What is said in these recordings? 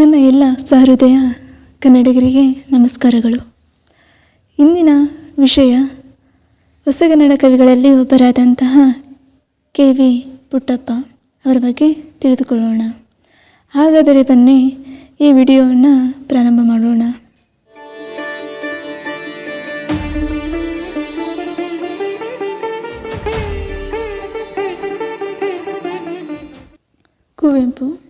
ನನ್ನ ಎಲ್ಲ ಸಹೃದಯ ಕನ್ನಡಿಗರಿಗೆ ನಮಸ್ಕಾರಗಳು. ಇಂದಿನ ವಿಷಯ ಹೊಸಗನ್ನಡ ಕವಿಗಳಲ್ಲಿ ಒಬ್ಬರಾದಂತಹ ಕೆ ವಿ ಪುಟ್ಟಪ್ಪ ಅವರ ಬಗ್ಗೆ ತಿಳಿದುಕೊಳ್ಳೋಣ. ಹಾಗಾದರೆ ಬನ್ನಿ ಈ ವಿಡಿಯೋವನ್ನು ಪ್ರಾರಂಭ ಮಾಡೋಣ. ಕುವೆಂಪು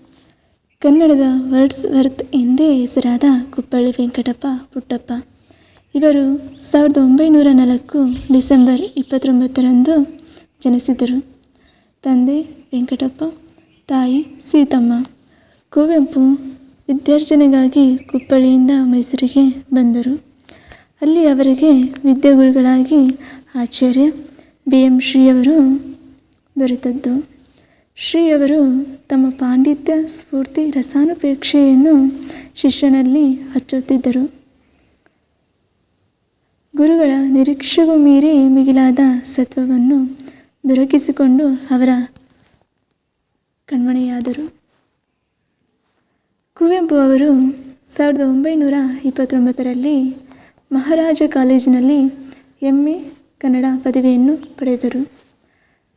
ಕನ್ನಡದ ವರ್ಡ್ಸ್ ವರ್ತ್ ಎಂದೇ ಹೆಸರಾದ ಕುಪ್ಪಳ್ಳಿ ವೆಂಕಟಪ್ಪ ಪುಟ್ಟಪ್ಪ. ಇವರು ಸಾವಿರದ ಒಂಬೈನೂರ ನಾಲ್ಕು ಡಿಸೆಂಬರ್ ಇಪ್ಪತ್ತೊಂಬತ್ತರಂದು ಜನಿಸಿದರು. ತಂದೆ ವೆಂಕಟಪ್ಪ, ತಾಯಿ ಸೀತಮ್ಮ. ಕುವೆಂಪು ವಿದ್ಯಾರ್ಜನೆಗಾಗಿ ಕುಪ್ಪಳ್ಳಿಯಿಂದ ಮೈಸೂರಿಗೆ ಬಂದರು. ಅಲ್ಲಿ ಅವರಿಗೆ ವಿದ್ಯಾಗುರುಗಳಾಗಿ ಆಚಾರ್ಯ ಬಿ ಎಂ ಶ್ರೀಯವರು ದೊರೆತದ್ದು. ಶ್ರೀಯವರು ತಮ್ಮ ಪಾಂಡಿತ್ಯ ಸ್ಫೂರ್ತಿ ರಸಾನುಪೇಕ್ಷೆಯನ್ನು ಶಿಷ್ಯನಲ್ಲಿ ಹಚ್ಚುತ್ತಿದ್ದರು. ಗುರುಗಳ ನಿರೀಕ್ಷೆಗೂ ಮೀರಿ ಮಿಗಿಲಾದ ಸತ್ವವನ್ನು ದೊರಕಿಸಿಕೊಂಡು ಅವರ ಕಣ್ಮಣೆಯಾದರು. ಕುವೆಂಪು ಅವರು ಸಾವಿರದ ಒಂಬೈನೂರ ಇಪ್ಪತ್ತೊಂಬತ್ತರಲ್ಲಿ ಮಹಾರಾಜ ಕಾಲೇಜಿನಲ್ಲಿ ಎಂ ಎ ಕನ್ನಡ ಪದವಿಯನ್ನು ಪಡೆದರು.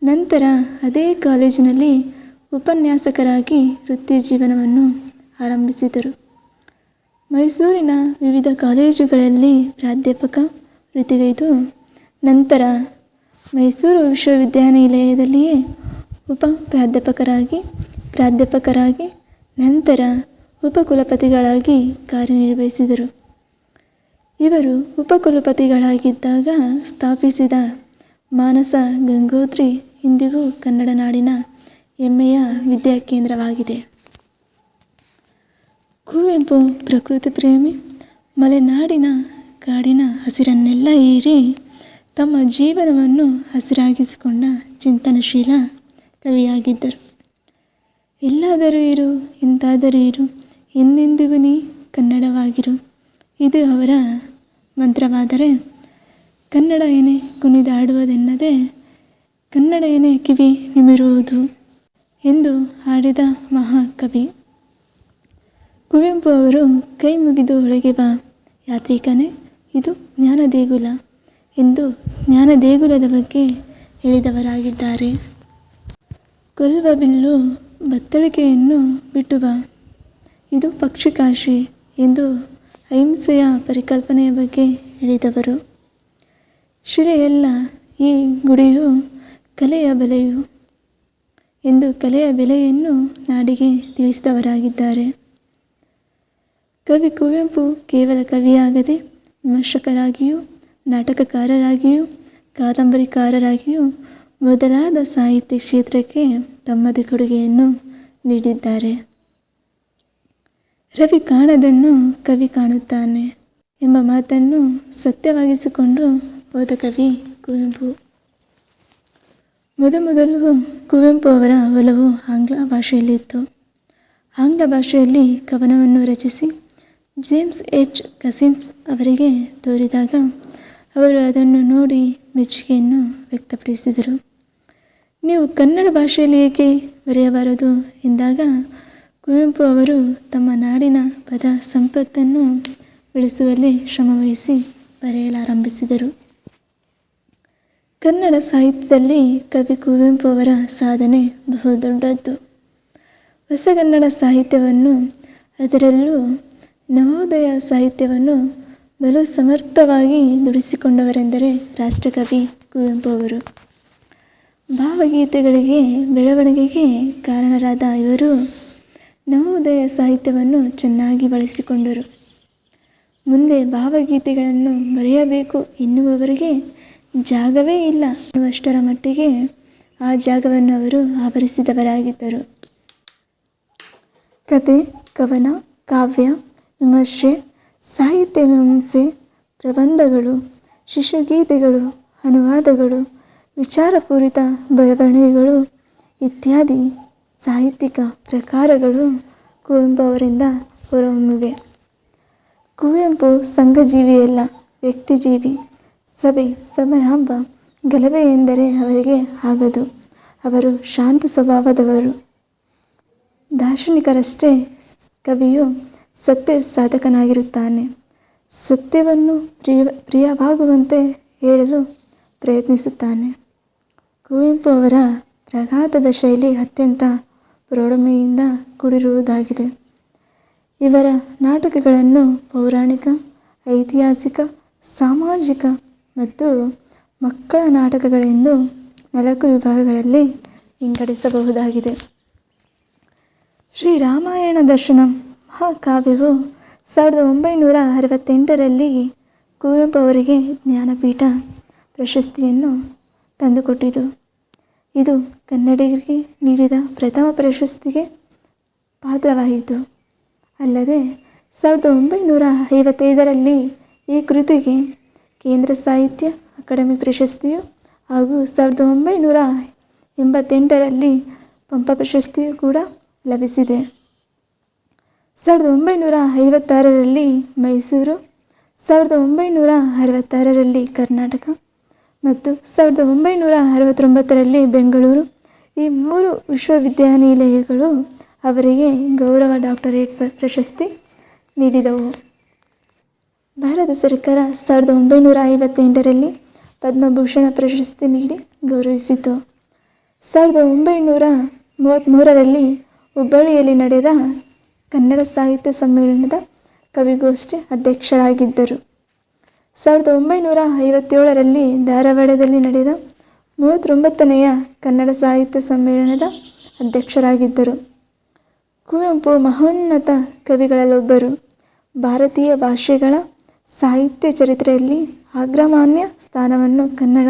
ನಂತರ ಅದೇ ಕಾಲೇಜಿನಲ್ಲಿ ಉಪನ್ಯಾಸಕರಾಗಿ ವೃತ್ತಿ ಜೀವನವನ್ನು ಆರಂಭಿಸಿದರು. ಮೈಸೂರಿನ ವಿವಿಧ ಕಾಲೇಜುಗಳಲ್ಲಿ ಪ್ರಾಧ್ಯಾಪಕ ವೃತ್ತಿಗೈದು. ನಂತರ ಮೈಸೂರು ವಿಶ್ವವಿದ್ಯಾನಿಲಯದಲ್ಲಿಯೇ ಉಪ ಪ್ರಾಧ್ಯಾಪಕರಾಗಿ ಪ್ರಾಧ್ಯಾಪಕರಾಗಿ, ನಂತರ ಉಪಕುಲಪತಿಗಳಾಗಿ ಕಾರ್ಯನಿರ್ವಹಿಸಿದರು. ಇವರು ಉಪಕುಲಪತಿಗಳಾಗಿದ್ದಾಗ ಸ್ಥಾಪಿಸಿದ ಮಾನಸ ಗಂಗೋತ್ರಿ ಇಂದಿಗೂ ಕನ್ನಡ ನಾಡಿನ ಹೆಮ್ಮೆಯ ವಿದ್ಯಾಕೇಂದ್ರವಾಗಿದೆ ಕುವೆಂಪು ಪ್ರಕೃತಿ ಪ್ರೇಮಿ, ಮಲೆನಾಡಿನ ಕಾಡಿನ ಹಸಿರನ್ನೆಲ್ಲ ಏರಿ ತಮ್ಮ ಜೀವನವನ್ನು ಹಸಿರಾಗಿಸಿಕೊಂಡ ಚಿಂತನಶೀಲ ಕವಿಯಾಗಿದ್ದರು. ಎಲ್ಲಾದರೂ ಇರು ಎಂತಾದರೂ ಇರು ಎಂದೆಂದಿಗೂ ನೀ ಕನ್ನಡವಾಗಿರು. ಇದು ಅವರ ಮಂತ್ರವಾದರೆ, ಕನ್ನಡ ಏನೇ ಕುಣಿದಾಡುವುದೆನ್ನದೆ ಕನ್ನಡ ಏನೇ ಕಿವಿ ನಿಮಿರುವುದು ಎಂದು ಹಾಡಿದ ಮಹಾಕವಿ. ಕುವೆಂಪು ಅವರು ಕೈ ಮುಗಿದು ಒಳಗೆ ಬಾ. ಯಾತ್ರಿಕನೇ, ಇದು ಜ್ಞಾನ ದೇಗುಲ ಎಂದು ಜ್ಞಾನ ದೇಗುಲದ ಬಗ್ಗೆ ಹೇಳಿದವರಾಗಿದ್ದಾರೆ. ಕೊಲ್ವ ಬಿಲ್ಲು ಬತ್ತಳಿಕೆಯನ್ನು ಬಿಟ್ಟು ಬಾ. ಇದು ಪಕ್ಷಿಕಾಶಿ ಎಂದು ಅಹಿಂಸೆಯ ಪರಿಕಲ್ಪನೆಯ ಬಗ್ಗೆ ಹೇಳಿದವರು. ಶಿಲೆಯಲ್ಲ ಈ ಗುಡಿಯು ಕಲೆಯ ಬೆಲೆಯು ಎಂದು ಕಲೆಯ ಬೆಲೆಯನ್ನು ನಾಡಿಗೆ ತಿಳಿಸಿದವರಾಗಿದ್ದಾರೆ. ಕವಿ ಕುವೆಂಪು ಕೇವಲ ಕವಿಯಾಗದೆ ವಿಮರ್ಶಕರಾಗಿಯೂ, ನಾಟಕಕಾರರಾಗಿಯೂ, ಕಾದಂಬರಿಕಾರರಾಗಿಯೂ ಮೊದಲಾದ ಸಾಹಿತ್ಯ ಕ್ಷೇತ್ರಕ್ಕೆ ತಮ್ಮದೇ ಕೊಡುಗೆಯನ್ನು ನೀಡಿದ್ದಾರೆ. ರವಿ ಕಾಣದನ್ನು ಕವಿ ಕಾಣುತ್ತಾನೆ ಎಂಬ ಮಾತನ್ನು ಸತ್ಯವಾಗಿಸಿಕೊಂಡು ಹೋದ ಕವಿ ಕುವೆಂಪು. ಮೊದಮೊದಲು ಕುವೆಂಪು ಅವರ ಒಲವು ಆಂಗ್ಲ ಭಾಷೆಯಲ್ಲಿತ್ತು. ಆಂಗ್ಲ ಭಾಷೆಯಲ್ಲಿ ಕವನವನ್ನು ರಚಿಸಿ ಜೇಮ್ಸ್ ಎಚ್. ಕಸಿನ್ಸ್ ಅವರಿಗೆ ತೋರಿದಾಗ ಅವರು ಅದನ್ನು ನೋಡಿ ಮೆಚ್ಚುಗೆಯನ್ನು ವ್ಯಕ್ತಪಡಿಸಿದರು. ನೀವು ಕನ್ನಡ ಭಾಷೆಯಲ್ಲಿ ಏಕೆ ಬರೆಯಬಾರದು? ಎಂದಾಗ ಕುವೆಂಪು ಅವರು ತಮ್ಮ ನಾಡಿನ ಪದ ಸಂಪತ್ತನ್ನು ಬೆಳೆಸುವಲ್ಲಿ ಶ್ರಮವಹಿಸಿ ಬರೆಯಲಾರಂಭಿಸಿದರು. ಕನ್ನಡ ಸಾಹಿತ್ಯದಲ್ಲಿ ಕವಿ ಕುವೆಂಪು ಅವರ ಸಾಧನೆ ಬಹುದೊಡ್ಡದ್ದು ಹೊಸಗನ್ನಡ ಸಾಹಿತ್ಯವನ್ನು ಅದರಲ್ಲೂ ನವೋದಯ ಸಾಹಿತ್ಯವನ್ನು ಬಲು ಸಮರ್ಥವಾಗಿ ದುಡಿಸಿಕೊಂಡವರೆಂದರೆ ರಾಷ್ಟ್ರಕವಿ ಕುವೆಂಪು ಅವರು. ಭಾವಗೀತೆಗಳಿಗೆ ಬೆಳವಣಿಗೆಗೆ ಕಾರಣರಾದ ಇವರು ನವೋದಯ ಸಾಹಿತ್ಯವನ್ನು ಚೆನ್ನಾಗಿ ಬಳಸಿಕೊಂಡರು. ಮುಂದೆ ಭಾವಗೀತೆಗಳನ್ನು ಬರೆಯಬೇಕು ಎನ್ನುವವರಿಗೆ ಜಾಗವೇ ಇಲ್ಲ. ಎನ್ನುವಷ್ಟರ ಮಟ್ಟಿಗೆ ಆ ಜಾಗವನ್ನು ಅವರು ಆವರಿಸಿದವರಾಗಿದ್ದರು. ಕತೆ ಕವನ, ಕಾವ್ಯ, ವಿಮರ್ಶೆ, ಸಾಹಿತ್ಯ ಮೀಮಾಂಸೆ ಪ್ರಬಂಧಗಳು, ಶಿಶುಗೀತೆಗಳು, ಅನುವಾದಗಳು, ವಿಚಾರಪೂರಿತ ಬರವಣಿಗೆಗಳು ಇತ್ಯಾದಿ ಸಾಹಿತ್ಯಿಕ ಪ್ರಕಾರಗಳು ಕುವೆಂಪು ಅವರಿಂದ ಹೊರಹೊಮ್ಮಿವೆ. ಕುವೆಂಪು ಸಂಘಜೀವಿಯಲ್ಲ, ವ್ಯಕ್ತಿಜೀವಿ. ಸಭೆ ಸಮಾರಂಭ ಗಲಭೆ ಎಂದರೆ ಅವರಿಗೆ ಆಗದು. ಅವರು ಶಾಂತ ಸ್ವಭಾವದವರು. ದಾರ್ಶನಿಕರಷ್ಟೇ ಕವಿಯು ಸತ್ಯ ಸಾಧಕನಾಗಿರುತ್ತಾನೆ. ಸತ್ಯವನ್ನು ಪ್ರಿಯ, ಪ್ರಿಯವಾಗುವಂತೆ ಹೇಳಲು ಪ್ರಯತ್ನಿಸುತ್ತಾನೆ. ಕುವೆಂಪು ಅವರ ಪ್ರಘಾತದ ಶೈಲಿ ಅತ್ಯಂತ ಪ್ರೌಢಮೆಯಿಂದ ಕೂಡಿರುವುದಾಗಿದೆ. ಇವರ ನಾಟಕಗಳನ್ನು ಪೌರಾಣಿಕ, ಐತಿಹಾಸಿಕ, ಸಾಮಾಜಿಕ ಮತ್ತು ಮಕ್ಕಳ ನಾಟಕಗಳೆಂದು ನಾಲ್ಕು ವಿಭಾಗಗಳಲ್ಲಿ ವಿಂಗಡಿಸಬಹುದಾಗಿದೆ. ಶ್ರೀರಾಮಾಯಣ ದರ್ಶನಂ ಮಹಾಕಾವ್ಯವು ಸಾವಿರದ ಒಂಬೈನೂರ ಅರವತ್ತೆಂಟರಲ್ಲಿ ಕುವೆಂಪು ಅವರಿಗೆ ಜ್ಞಾನಪೀಠ ಪ್ರಶಸ್ತಿಯನ್ನು ತಂದುಕೊಟ್ಟಿತು. ಇದು ಕನ್ನಡಿಗರಿಗೆ ನೀಡಿದ ಪ್ರಥಮ ಪ್ರಶಸ್ತಿಗೆ ಪಾತ್ರವಾಯಿತು. ಅಲ್ಲದೆ ಸಾವಿರದ ಒಂಬೈನೂರ ಐವತ್ತೈದರಲ್ಲಿ ಈ ಕೃತಿಗೆ ಕೇಂದ್ರ ಸಾಹಿತ್ಯ ಅಕಾಡೆಮಿ ಪ್ರಶಸ್ತಿಯು ಹಾಗೂ ಸಾವಿರದ ಒಂಬೈನೂರ ಎಂಬತ್ತೆಂಟರಲ್ಲಿ ಪಂಪ ಪ್ರಶಸ್ತಿಯು ಕೂಡ ಲಭಿಸಿದೆ. ಸಾವಿರದ ಒಂಬೈನೂರ ಐವತ್ತಾರರಲ್ಲಿ ಮೈಸೂರು, ಸಾವಿರದ ಒಂಬೈನೂರ ಅರವತ್ತಾರರಲ್ಲಿ ಕರ್ನಾಟಕ ಮತ್ತು ಸಾವಿರದ ಒಂಬೈನೂರ ಅರವತ್ತೊಂಬತ್ತರಲ್ಲಿ ಬೆಂಗಳೂರು. ಈ ಮೂರು ವಿಶ್ವವಿದ್ಯಾನಿಲಯಗಳು ಅವರಿಗೆ ಗೌರವ ಡಾಕ್ಟರೇಟ್ ಪ್ರಶಸ್ತಿ ನೀಡಿದವು. ಭಾರತ ಸರ್ಕಾರ ಸಾವಿರದ ಒಂಬೈನೂರ ಐವತ್ತೆಂಟರಲ್ಲಿ ಪದ್ಮಭೂಷಣ ಪ್ರಶಸ್ತಿ ನೀಡಿ ಗೌರವಿಸಿತು. ಸಾವಿರದ ಒಂಬೈನೂರ ಮೂವತ್ತ್ಮೂರರಲ್ಲಿ ಹುಬ್ಬಳ್ಳಿಯಲ್ಲಿ ನಡೆದ ಕನ್ನಡ ಸಾಹಿತ್ಯ ಸಮ್ಮೇಳನದ ಕವಿಗೋಷ್ಠಿ ಅಧ್ಯಕ್ಷರಾಗಿದ್ದರು. ಸಾವಿರದ ಒಂಬೈನೂರ ಐವತ್ತೇಳರಲ್ಲಿ ಧಾರವಾಡದಲ್ಲಿ ನಡೆದ ಮೂವತ್ತೊಂಬತ್ತನೆಯ ಕನ್ನಡ ಸಾಹಿತ್ಯ ಸಮ್ಮೇಳನದ ಅಧ್ಯಕ್ಷರಾಗಿದ್ದರು. ಕುವೆಂಪು ಮಹೋನ್ನತ ಕವಿಗಳಲ್ಲೊಬ್ಬರು. ಭಾರತೀಯ ಭಾಷೆಗಳ ಸಾಹಿತ್ಯ ಚರಿತ್ರೆಯಲ್ಲಿ ಅಗ್ರಮಾನ್ಯ ಸ್ಥಾನವನ್ನು ಕನ್ನಡ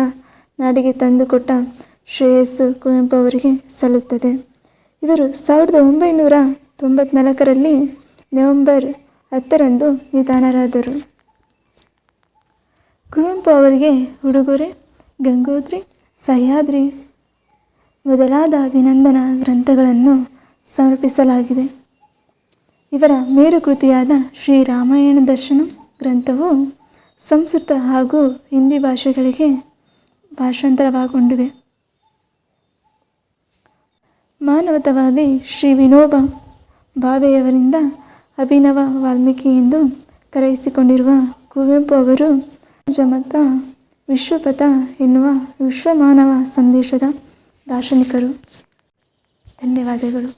ನಾಡಿಗೆ ತಂದುಕೊಟ್ಟ ಶ್ರೇಯಸ್ಸು ಕುವೆಂಪು ಅವರಿಗೆ ಸಲ್ಲುತ್ತದೆ. ಇವರು ಸಾವಿರದ ಒಂಬೈನೂರ ತೊಂಬತ್ನಾಲ್ಕರಲ್ಲಿ ನವೆಂಬರ್ ಹತ್ತರಂದು ನಿಧನರಾದರು. ಕುವೆಂಪು ಅವರಿಗೆ ಉಡುಗೊರೆ, ಗಂಗೋತ್ರಿ, ಸಹ್ಯಾದ್ರಿ ಮೊದಲಾದ ಅಭಿನಂದನಾ ಗ್ರಂಥಗಳನ್ನು ಸಮರ್ಪಿಸಲಾಗಿದೆ. ಇವರ ಮೇರುಕೃತಿಯಾದ ಶ್ರೀರಾಮಾಯಣ ದರ್ಶನಂ ಗ್ರಂಥವು ಸಂಸ್ಕೃತ ಹಾಗೂ ಹಿಂದಿ ಭಾಷೆಗಳಿಗೆ ಭಾಷಾಂತರವಾಗೊಂಡಿವೆ ಮಾನವತಾವಾದಿ ಶ್ರೀ ವಿನೋಬ ಭಾವೆಯವರಿಂದ ಅಭಿನವ ವಾಲ್ಮೀಕಿ ಎಂದು ಕರೆಯಿಸಿಕೊಂಡಿರುವ ಕುವೆಂಪು ಅವರು ಜಮತ ವಿಶ್ವಪಥ ಎನ್ನುವ ವಿಶ್ವಮಾನವ ಸಂದೇಶದ ದಾರ್ಶನಿಕರು. ಧನ್ಯವಾದಗಳು.